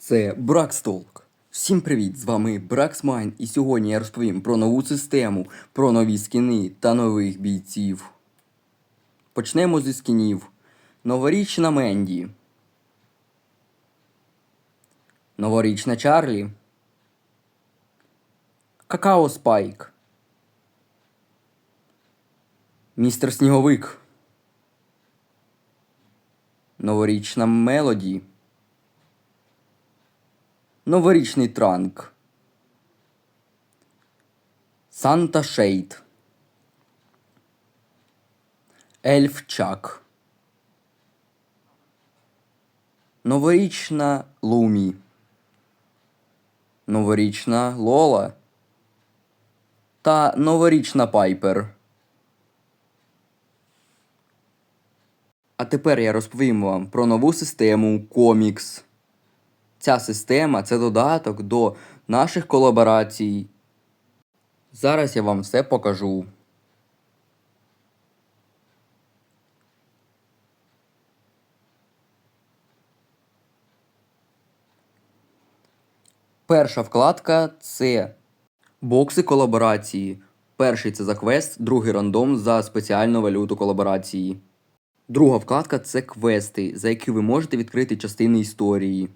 Це Бракстолк. Всім привіт! З вами Браксмайн, і сьогодні я розповім про нову систему, про нові скіни та нових бійців. Почнемо зі скінів. Новорічна Менді. Новорічна Чарлі. Какао Спайк. Містер Сніговик. Новорічна Мелоді. Новорічний транк. Санта Шейд. Ельф Чак. Новорічна Лумі. Новорічна Лола. Та новорічна Пайпер. А тепер я розповім вам про нову систему Комікс. Ця система це додаток до наших колаборацій. Зараз я вам все покажу. Перша вкладка це бокси колаборації. Перший це за квест, другий рандом за спеціальну валюту колаборації. Друга вкладка це квести, за які ви можете відкрити частини історії.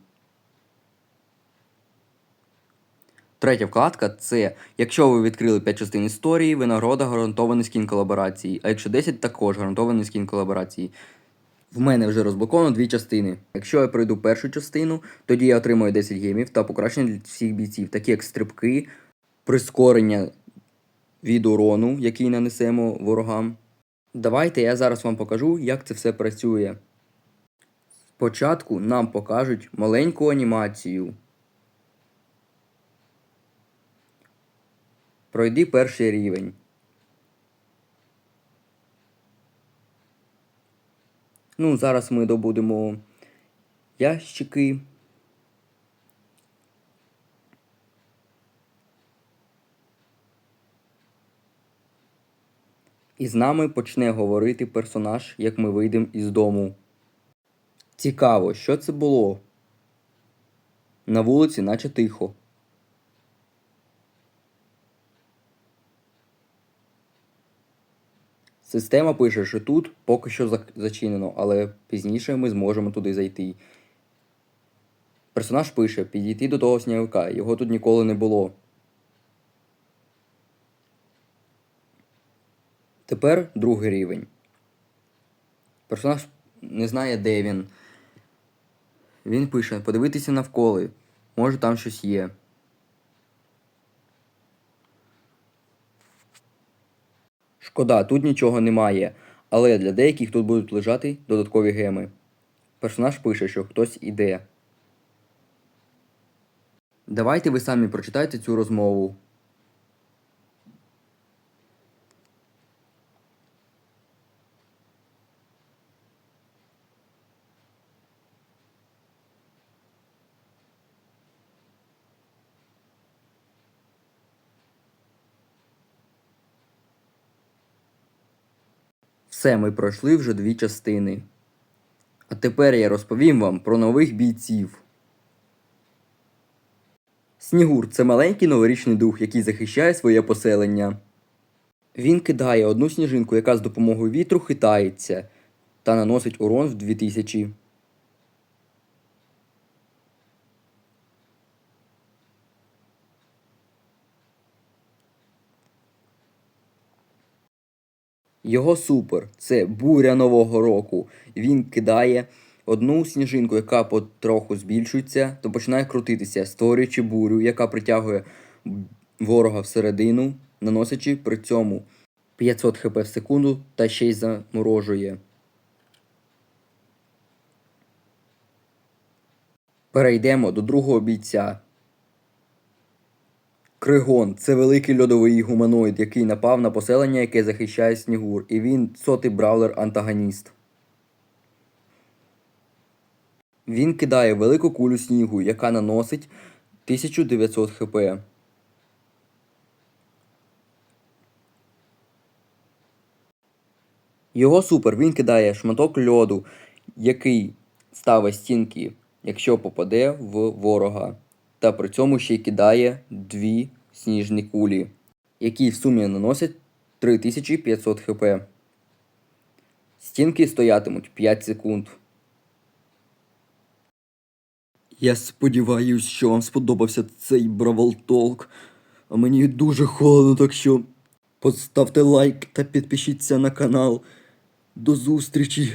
Третя вкладка це якщо ви відкрили 5 частин історії, винагорода гарантований скін колаборації, а якщо 10, також гарантований скін колаборації. В мене вже розблоковано дві частини. Якщо я пройду першу частину, тоді я отримую 10 гемів та покращення для всіх бійців, такі як стрибки, прискорення від урону, який нанесемо ворогам. Давайте я зараз вам покажу, як це все працює. Спочатку нам покажуть маленьку анімацію. Пройди перший рівень. Ну, зараз ми добудемо ящики. І з нами почне говорити персонаж, як ми вийдемо із дому. Цікаво, що це було? На вулиці, наче тихо. Система пише, що тут поки що зачинено, але пізніше ми зможемо туди зайти. Персонаж пише: підійти до того сніговика, його тут ніколи не було. Тепер другий рівень. Персонаж не знає, де він. Він пише: подивитися навколо. Може там щось є. Шкода, тут нічого немає, але для деяких тут будуть лежати додаткові геми. Персонаж пише, що хтось іде. Давайте ви самі прочитайте цю розмову. Все, ми пройшли вже дві частини. А тепер я розповім вам про нових бійців. Снігур це маленький новорічний дух, який захищає своє поселення. Він кидає одну сніжинку, яка з допомогою вітру хитається, та наносить урон в 2000. Його супер це буря Нового року. Він кидає одну сніжинку, яка потроху збільшується, то починає крутитися, створюючи бурю, яка притягує ворога всередину, наносячи при цьому 500 хп в секунду та ще й заморожує. Перейдемо до другого бійця. Кригон це великий льодовий гуманоїд, який напав на поселення, яке захищає Снігур, і він сотий бравлер-антагоніст. Він кидає велику кулю снігу, яка наносить 1900 хп. Його супер він кидає шматок льоду, який ставить стінки якщо попаде в ворога, та при цьому ще й кидає дві сніжні кулі, які в сумі наносять 3500 хп. Стінки стоятимуть 5 секунд. Я сподіваюсь, що вам сподобався цей Бравл Толк. А мені дуже холодно, так що поставте лайк та підпишіться на канал. До зустрічі!